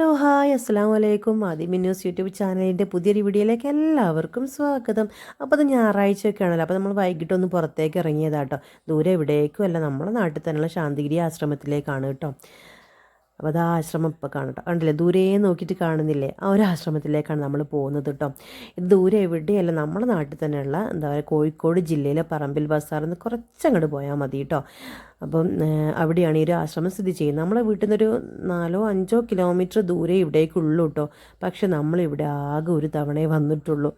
Hello hi അസ്സാം വലൈക്കും ആദിമി news YouTube ചാനലിന്റെ പുതിയൊരു വീഡിയോയിലേക്ക് എല്ലാവർക്കും സ്വാഗതം. അപ്പോൾ അത് ഞായറാഴ്ചയൊക്കെ ആണല്ലോ അപ്പോൾ നമ്മൾ വൈകിട്ടൊന്ന് പുറത്തേക്ക് ഇറങ്ങിയതാട്ടോ. ദൂരെ എവിടേക്കും അല്ല നമ്മുടെ നാട്ടിൽ തന്നെയുള്ള ശാന്തിഗിരി ആശ്രമത്തിലേക്കാണ് കേട്ടോ. അപ്പോൾ അത് ആശ്രമം ഇപ്പോൾ കാണട്ടോ കണ്ടില്ലേ ദൂരെ നോക്കിയിട്ട് കാണുന്നില്ലേ ആ ഒരു ആശ്രമത്തിലേക്കാണ് നമ്മൾ പോകുന്നത് കേട്ടോ. ഇത് ദൂരെ എവിടെയല്ല നമ്മുടെ നാട്ടിൽ തന്നെയുള്ള എന്താ പറയുക കോഴിക്കോട് ജില്ലയിലെ പറമ്പിൽ ബസാറിൽ നിന്ന് കുറച്ചങ്ങോട്ട് പോയാൽ മതി കേട്ടോ. അപ്പം അവിടെയാണ് ഈ ഒരു ആശ്രമം സ്ഥിതി ചെയ്യുന്നത്. നമ്മളെ വീട്ടിൽ നിന്നൊരു നാലോ അഞ്ചോ കിലോമീറ്റർ ദൂരെ ഇവിടേക്കുള്ളൂ കേട്ടോ പക്ഷെ നമ്മളിവിടെ ആകെ ഒരു തവണയെ വന്നിട്ടുള്ളൂ.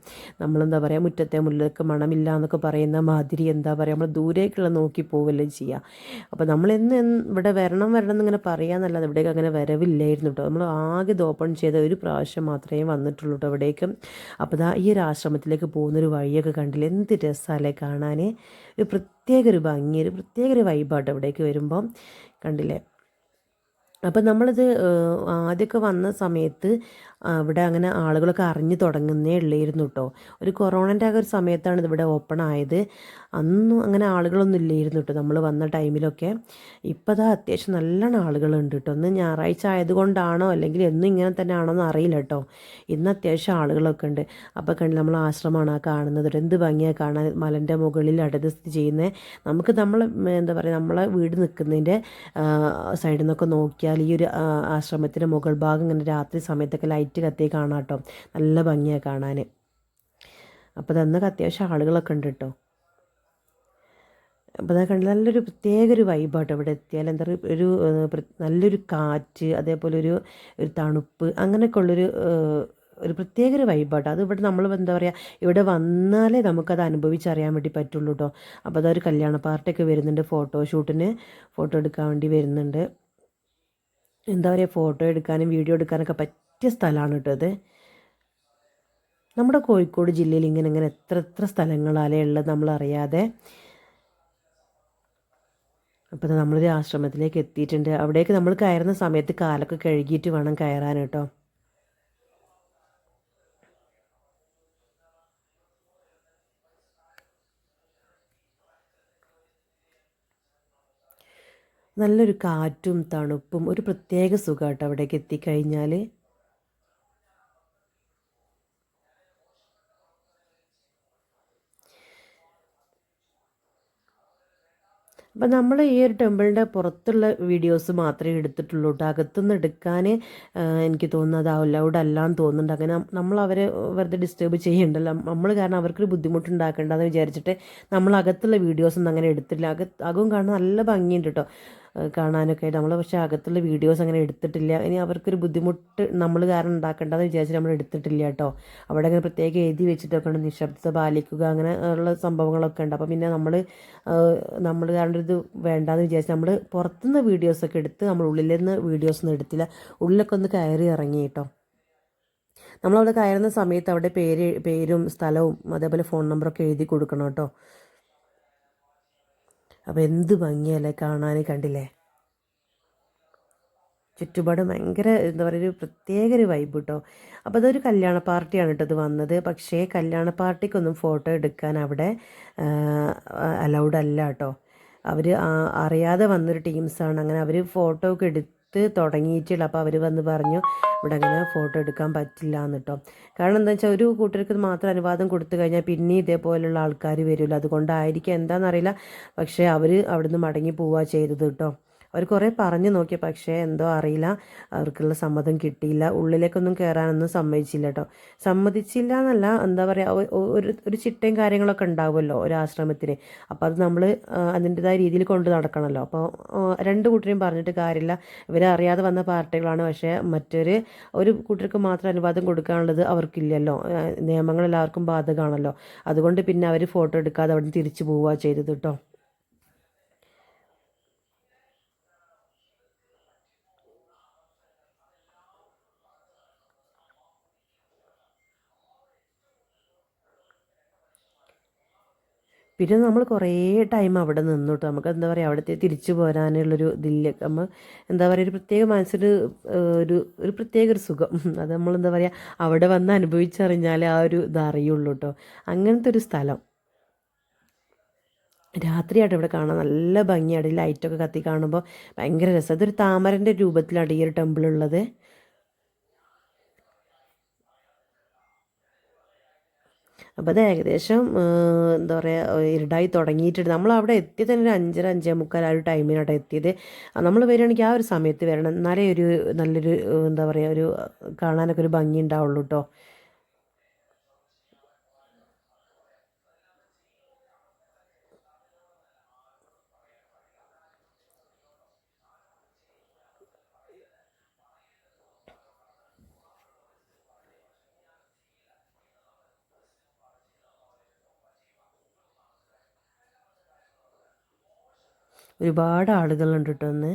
നമ്മളെന്താ പറയുക മുറ്റത്തെ മുല്ലക്ക് മണമില്ല എന്നൊക്കെ പറയുന്ന മാതിരി എന്താ പറയുക നമ്മൾ ദൂരേക്കുള്ള നോക്കി പോവല്ലേ ചെയ്യുക അപ്പോൾ നമ്മളെന്ന് ഇവിടെ വരണം വരണം എന്നിങ്ങനെ പറയാമെന്നല്ലാതെ ഇവിടേക്ക് അങ്ങനെ വരവില്ലായിരുന്നു കേട്ടോ നമ്മൾ ആകെ ഇത് ഓപ്പൺ ചെയ്ത ഒരു പ്രാവശ്യം മാത്രമേ വന്നിട്ടുള്ളൂ കേട്ടോ ഇവിടേക്ക്. അപ്പോൾ ദാ ഈ ഒരു ആശ്രമത്തിലേക്ക് പോകുന്നൊരു വഴിയൊക്കെ കണ്ടില്ല? എന്ത് രസമല്ലേ കാണാൻ ഒരു പ്രത്യേക ഒരു ഭംഗി ഒരു പ്രത്യേക ഒരു വൈബാട്ടോ ഇവിടേക്ക് വരുമ്പം. കണ്ടില്ലേ? അപ്പം നമ്മളിത് ആദ്യമൊക്കെ വന്ന സമയത്ത് ഇവിടെ അങ്ങനെ ആളുകളൊക്കെ അറിഞ്ഞു തുടങ്ങുന്നേ ഉള്ളായിരുന്നു കേട്ടോ ഒരു കൊറോണന്റെ ആ ഒരു സമയത്താണ് ഇതിവിടെ ഓപ്പൺ ആയത്. അന്നും അങ്ങനെ ആളുകളൊന്നും ഇല്ലായിരുന്നു കേട്ടോ നമ്മൾ വന്ന ടൈമിലൊക്കെ. ഇപ്പോൾ അതാ അത്യാവശ്യം നല്ലോണം ആളുകളുണ്ട് കേട്ടോ ഒന്ന് ഞായറാഴ്ച ആയതുകൊണ്ടാണോ അല്ലെങ്കിൽ എന്നും ഇങ്ങനെ തന്നെ ആണോ എന്ന് അറിയില്ല കേട്ടോ ഇന്ന് അത്യാവശ്യം ആളുകളൊക്കെ ഉണ്ട്. അപ്പോൾ കണ്ട് നമ്മൾ ആശ്രമമാണ് ആ കാണുന്നത് എന്ത് ഭംഗിയാണ് കാണാൻ മലന്റെ മുകളിൽ അടുത്ത് സ്ഥിതി ചെയ്യുന്നത് നമുക്ക് നമ്മൾ എന്താ പറയുക നമ്മളെ വീട് നിൽക്കുന്നതിന്റെ സൈഡിൽ നിന്നൊക്കെ നോക്കിയാൽ ഈ ഒരു ആശ്രമത്തിന്റെ മുകൾ ഭാഗം ഇങ്ങനെ രാത്രി സമയത്തൊക്കെ ലൈറ്റ് കത്തി കാണാം കേട്ടോ. നല്ല ഭംഗിയാണ് കാണാൻ. അപ്പോൾ അന്നൊക്കെ അത്യാവശ്യം ആളുകളൊക്കെ ഉണ്ട് കേട്ടോ. അപ്പോൾ അതൊക്കെ കണ്ട് നല്ലൊരു പ്രത്യേക ഒരു വൈബാട്ടോ ഇവിടെ എത്തിയാൽ. എന്താ പറയുക ഒരു നല്ലൊരു കാറ്റ് അതേപോലെ ഒരു ഒരു തണുപ്പ് അങ്ങനെയൊക്കെ ഉള്ളൊരു ഒരു പ്രത്യേക ഒരു വൈബാട്ടോ അത് ഇവിടെ നമ്മൾ എന്താ പറയുക ഇവിടെ വന്നാലേ നമുക്കത് അനുഭവിച്ചറിയാൻ വേണ്ടി പറ്റുള്ളൂ കേട്ടോ. അപ്പോൾ അതൊരു കല്യാണ പാർട്ടിയൊക്കെ വരുന്നുണ്ട് ഫോട്ടോഷൂട്ടിന് ഫോട്ടോ എടുക്കാൻ വേണ്ടി വരുന്നുണ്ട്. എന്താ പറയുക ഫോട്ടോ എടുക്കാനും വീഡിയോ എടുക്കാനൊക്കെ പറ്റിയ സ്ഥലമാണ് കേട്ടോ നമ്മുടെ കോഴിക്കോട് ജില്ലയിൽ ഇങ്ങനെ ഇങ്ങനെ എത്ര എത്ര സ്ഥലങ്ങളാലേ ഉള്ളത് നമ്മളറിയാതെ അപ്പോൾ നമ്മളൊരു ആശ്രമത്തിലേക്ക് എത്തിയിട്ടുണ്ട്. അവിടേക്ക് നമ്മൾ കയറുന്ന സമയത്ത് കാലൊക്കെ കഴുകിയിട്ട് വേണം കയറാൻ കേട്ടോ. നല്ലൊരു കാറ്റും തണുപ്പും ഒരു പ്രത്യേക സുഖമാട്ടോ അവിടേക്ക് എത്തിക്കഴിഞ്ഞാൽ അപ്പം നമ്മൾ ഈ ഒരു ടെമ്പിളിന്റെ പുറത്തുള്ള വീഡിയോസ് മാത്രമേ എടുത്തിട്ടുള്ളൂ കേട്ടോ അകത്തുനിന്ന് എടുക്കാൻ എനിക്ക് തോന്നുന്നത് അലൗഡ് അല്ലാന്ന് തോന്നുന്നുണ്ട്. അങ്ങനെ നമ്മൾ അവരെ വെറുതെ ഡിസ്റ്റേബ് ചെയ്യണ്ടല്ലോ. നമ്മൾ കാരണം അവർക്കൊരു ബുദ്ധിമുട്ടുണ്ടാക്കേണ്ടതെന്ന് വിചാരിച്ചിട്ട് നമ്മൾ അകത്തുള്ള വീഡിയോസൊന്നും അങ്ങനെ എടുത്തില്ല. അകത്ത് അകവും കാണാൻ നല്ല ഭംഗിയുണ്ട് കേട്ടോ കാണാനൊക്കെ ആയിട്ട്. നമ്മൾ പക്ഷേ അകത്തുള്ള വീഡിയോസ് അങ്ങനെ എടുത്തിട്ടില്ല. ഇനി അവർക്കൊരു ബുദ്ധിമുട്ട് നമ്മൾ കാരണം ഉണ്ടാക്കേണ്ടതെന്ന് വിചാരിച്ച് നമ്മൾ എടുത്തിട്ടില്ല കേട്ടോ. അവിടെ അങ്ങനെ പ്രത്യേകം എഴുതി വെച്ചിട്ടൊക്കെ ഉണ്ട്. നിശബ്ദത പാലിക്കുക അങ്ങനെ ഉള്ള സംഭവങ്ങളൊക്കെ ഉണ്ട്. അപ്പോൾ പിന്നെ നമ്മൾ നമ്മൾ കാരണം ഇത് വേണ്ടാന്ന് വിചാരിച്ച് നമ്മൾ പുറത്തുനിന്ന് വീഡിയോസൊക്കെ എടുത്ത് നമ്മൾ ഉള്ളിൽ നിന്ന് വീഡിയോസൊന്നും എടുത്തില്ല. ഉള്ളിലൊക്കെ ഒന്ന് കയറി ഇറങ്ങി കേട്ടോ. നമ്മളവിടെ കയറുന്ന സമയത്ത് അവിടെ പേര് പേരും സ്ഥലവും അതേപോലെ ഫോൺ നമ്പറൊക്കെ എഴുതി കൊടുക്കണം കേട്ടോ. അപ്പോൾ എന്ത് ഭംഗിയല്ലേ കാണാൻ കണ്ടില്ലേ? ചുറ്റുപാട് ഭയങ്കര എന്താ പറയുക ഒരു പ്രത്യേക ഒരു വൈബ് കേട്ടോ അപ്പോൾ അതൊരു കല്യാണ പാർട്ടിയാണ് കേട്ടോ ഇത് വന്നത്. പക്ഷേ കല്യാണ പാർട്ടിക്കൊന്നും ഫോട്ടോ എടുക്കാൻ അവിടെ അലൗഡ് അല്ല കേട്ടോ. അവർ അറിയാതെ വന്നൊരു ടീംസാണ് അങ്ങനെ അവർ ഫോട്ടോ ഒക്കെ എടുത്ത് എടുത്ത് തുടങ്ങിയിട്ടുള്ളൂ അപ്പോൾ അവർ വന്ന് പറഞ്ഞു ഇവിടെ അങ്ങനെ ഫോട്ടോ എടുക്കാൻ പറ്റില്ല എന്ന് കേട്ടോ കാരണം എന്താ വെച്ചാൽ ഒരു കൂട്ടർക്ക് മാത്രം അനുവാദം കൊടുത്തു കഴിഞ്ഞാൽ പിന്നെ ഇതേപോലുള്ള ആൾക്കാർ വരുമല്ലോ അതുകൊണ്ടായിരിക്കും എന്താണെന്നറിയില്ല പക്ഷേ അവർ അവിടുന്ന് മടങ്ങി പോവുക ചെയ്തത് കേട്ടോ അവർ കുറേ പറഞ്ഞു നോക്കി പക്ഷേ എന്തോ അറിയില്ല. അവർക്കുള്ള സമ്മതം കിട്ടിയില്ല. ഉള്ളിലേക്കൊന്നും കയറാനൊന്നും സമ്മതിച്ചില്ല കേട്ടോ സമ്മതിച്ചില്ല എന്നല്ല എന്താ പറയുക ഒരു ഒരു ചിട്ടയും കാര്യങ്ങളൊക്കെ ഉണ്ടാവുമല്ലോ ഒരു ആശ്രമത്തിന് അപ്പോൾ അത് നമ്മൾ അതിന്റെതായ രീതിയിൽ കൊണ്ട് നടക്കണമല്ലോ അപ്പോൾ രണ്ട് കൂട്ടരെയും പറഞ്ഞിട്ട് കാര്യമില്ല. ഇവരറിയാതെ വന്ന പാർട്ടികളാണ് പക്ഷേ മറ്റൊരു ഒരു കൂട്ടർക്ക് മാത്രം അനുവാദം കൊടുക്കാനുള്ളത് അവർക്കില്ലല്ലോ. നിയമങ്ങൾ എല്ലാവർക്കും ബാധകമാണല്ലോ. അതുകൊണ്ട് പിന്നെ അവർ ഫോട്ടോ എടുക്കാതെ അവിടെ തിരിച്ചു പോവുക ചെയ്തത് കേട്ടോ പിന്നെ നമ്മൾ കുറേ ടൈം അവിടെ നിന്നു കേട്ടോ നമുക്ക് എന്താ പറയുക അവിടുത്തെ തിരിച്ചു പോരാനുള്ളൊരു ഇതില്ല നമ്മൾ എന്താ പറയുക ഒരു പ്രത്യേക മനസ്സിന് ഒരു ഒരു പ്രത്യേക ഒരു സുഖം. അത് നമ്മൾ എന്താ പറയുക അവിടെ വന്ന് അനുഭവിച്ചറിഞ്ഞാലേ ആ ഒരു ഇത് അറിയുള്ളൂ കേട്ടോ അങ്ങനത്തെ ഒരു സ്ഥലം. രാത്രിയായിട്ട് ഇവിടെ കാണാൻ നല്ല ഭംഗിയാണ് ലൈറ്റൊക്കെ കത്തി കാണുമ്പോൾ ഭയങ്കര രസം. അതൊരു താമരന്റെ രൂപത്തിലാണ് ഈ ഒരു ടെമ്പിൾ ഉള്ളത്. അപ്പോൾ അത് ഏകദേശം എന്താ പറയുക ഇരുടായി തുടങ്ങിയിട്ടുണ്ട്. നമ്മൾ അവിടെ എത്തിയത് തന്നെ ഒരു അഞ്ചര അഞ്ചേ മുക്കാൽ ആ ഒരു ടൈമിനോട്ട് എത്തിയത്. നമ്മൾ വരികയാണെങ്കിൽ ആ ഒരു സമയത്ത് വരണം. എന്നാലേ ഒരു നല്ലൊരു എന്താ പറയുക ഒരു കാണാനൊക്കെ ഒരു ഭംഗി ഉണ്ടാവുള്ളൂ കേട്ടോ ഒരുപാട് ആളുകളുണ്ട് കേട്ടോ ഒന്ന്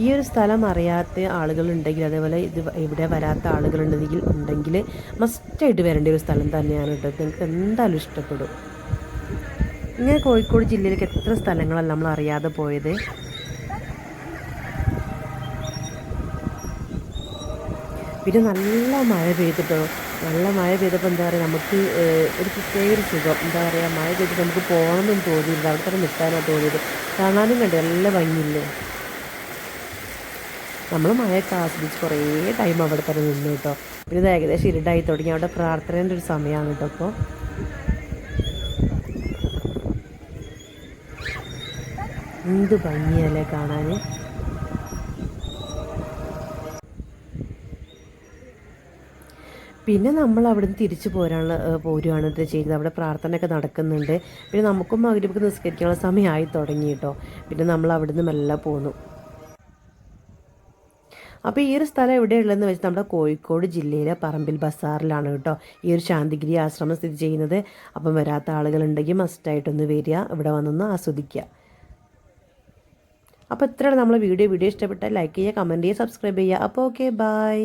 ഈ ഒരു സ്ഥലം അറിയാത്ത ആളുകളുണ്ടെങ്കിൽ അതേപോലെ ഇത് ഇവിടെ വരാത്ത ആളുകളുണ്ടെങ്കിൽ ഉണ്ടെങ്കിൽ മസ്റ്റായിട്ട് വരേണ്ട ഒരു സ്ഥലം തന്നെയാണ് കേട്ടോ. നിങ്ങൾക്ക് എന്തായാലും ഇഷ്ടപ്പെടും. ഇങ്ങനെ കോഴിക്കോട് ജില്ലയിലേക്ക് എത്ര സ്ഥലങ്ങളല്ല നമ്മൾ അറിയാതെ പോയത്? പിന്നെ നല്ല മഴ പെയ്തിട്ടോ? നല്ല മഴ പെയ്തപ്പോൾ എന്താ പറയുക നമുക്ക് ഒരു പ്രത്യേക ഒരു സുഖം. എന്താ പറയുക മഴ പെയ്തിട്ട് നമുക്ക് പോകണമെന്നും തോന്നിയില്ല. അവിടെ തന്നെ നിൽക്കാനാണ് തോന്നിയത്. കാണാനും കണ്ടു. നല്ല ഭംഗിയില്ലേ? നമ്മൾ മഴയൊക്കെ ആസ്വദിച്ച് കുറേ ടൈം അവിടെ തന്നെ നിന്നു കേട്ടോ. പിന്നെ ഇത് ഏകദേശം ഇരുടായി തുടങ്ങി. അവിടെ പ്രാർത്ഥനേന്റെ ഒരു സമയമാണ് കേട്ടോ അപ്പോൾ എന്ത് ഭംഗിയല്ലേ കാണാൻ പിന്നെ നമ്മൾ അവിടുന്ന് തിരിച്ചു പോരാനുള്ള പോരുകയാണ് ഇത് ചെയ്യുന്നത്. അവിടെ പ്രാർത്ഥനയൊക്കെ നടക്കുന്നുണ്ട്. പിന്നെ നമുക്കും അവരിപ്പോൾ നിസ്കരിക്കാനുള്ള സമയമായി തുടങ്ങി കേട്ടോ. പിന്നെ നമ്മൾ അവിടുന്ന് മെല്ലെ പോന്നു. അപ്പോൾ ഈ ഒരു സ്ഥലം എവിടെയുള്ളതെന്ന് വെച്ചാൽ നമ്മുടെ കോഴിക്കോട് ജില്ലയിലെ പറമ്പിൽ ബസാറിലാണ് കേട്ടോ. ഈ ഒരു ശാന്തിഗിരി ആശ്രമം സ്ഥിതി ചെയ്യുന്നത്. അപ്പം വരാത്ത ആളുകളുണ്ടെങ്കിൽ മസ്റ്റായിട്ടൊന്ന് വരിക ഇവിടെ വന്നൊന്ന് ആസ്വദിക്കുക. അപ്പോൾ ഇത്രയാണ് നമ്മൾ വീഡിയോ. വീഡിയോ ഇഷ്ടപ്പെട്ടാൽ ലൈക്ക് ചെയ്യുക കമന്റ് ചെയ്യുക സബ്സ്ക്രൈബ് ചെയ്യുക. അപ്പോൾ ഓക്കെ ബായ്